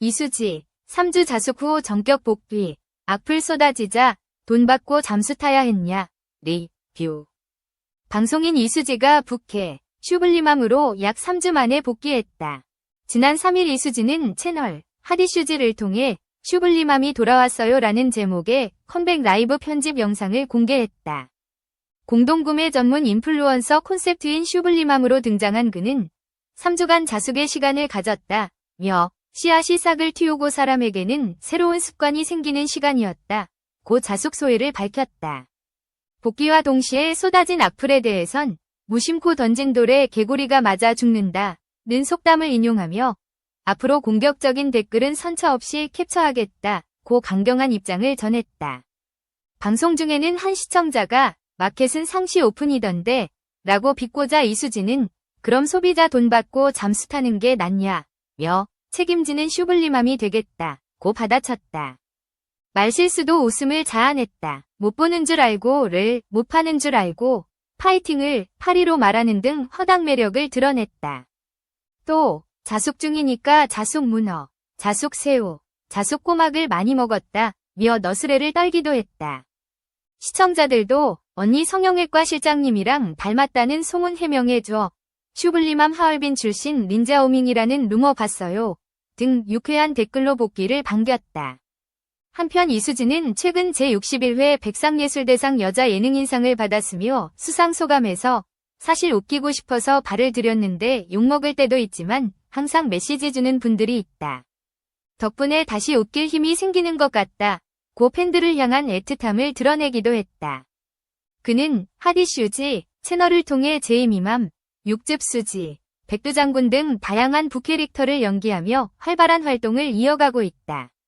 이수지, 3주 자숙 후 전격 복귀, 악플 쏟아지자 돈 받고 잠수 타야 했냐, 리 뷰. 방송인 이수지가 북해, 슈블리맘으로 약 3주 만에 복귀했다. 지난 3일 이수지는 채널, 하디슈즈를 통해 슈블리맘이 돌아왔어요 라는 제목의 컴백 라이브 편집 영상을 공개했다. 공동구매 전문 인플루언서 콘셉트인 슈블리맘으로 등장한 그는 3주간 자숙의 시간을 가졌다. 며 씨앗이 싹을 틔우고 사람에게는 새로운 습관이 생기는 시간이었다. 고 자숙 소회를 밝혔다. 복귀와 동시에 쏟아진 악플에 대해선 무심코 던진 돌에 개구리가 맞아 죽는다. 는 속담을 인용하며 앞으로 공격적인 댓글은 선처 없이 캡처하겠다. 고 강경한 입장을 전했다. 방송 중에는 한 시청자가 마켓은 상시 오픈이던데 라고 비꼬자 이수지는 그럼 소비자 돈 받고 잠수 타는 게 낫냐 며 책임지는 슈블리맘이 되겠다 고 받아쳤다. 말실수도 웃음을 자아냈다. 못 보는 줄 알고 를 못 파는 줄 알고 파이팅을 파리로 말하는 등 허당 매력을 드러냈다. 또 자숙 중이니까 자숙 문어, 자숙 새우, 자숙 꼬막을 많이 먹었다 며 너스레를 떨기도 했다. 시청자들도 언니 성형외과 실장님이랑 닮았다는 소문 해명해줘. 슈블리맘 하얼빈 출신 린자오밍이라는 루머 봤어요. 등 유쾌한 댓글로 복귀를 반겼다. 한편 이수지는 최근 제61회 백상예술대상 여자 예능인상을 받았으며 수상 소감에서 사실 웃기고 싶어서 발을 들였는데 욕먹을 때도 있지만 항상 메시지 주는 분들이 있다. 덕분에 다시 웃길 힘이 생기는 것 같다. 고 팬들을 향한 애틋함을 드러내기도 했다. 그는 하디슈지 채널을 통해 제이미맘, 육즙수지, 백두장군 등 다양한 부캐릭터를 연기하며 활발한 활동을 이어가고 있다.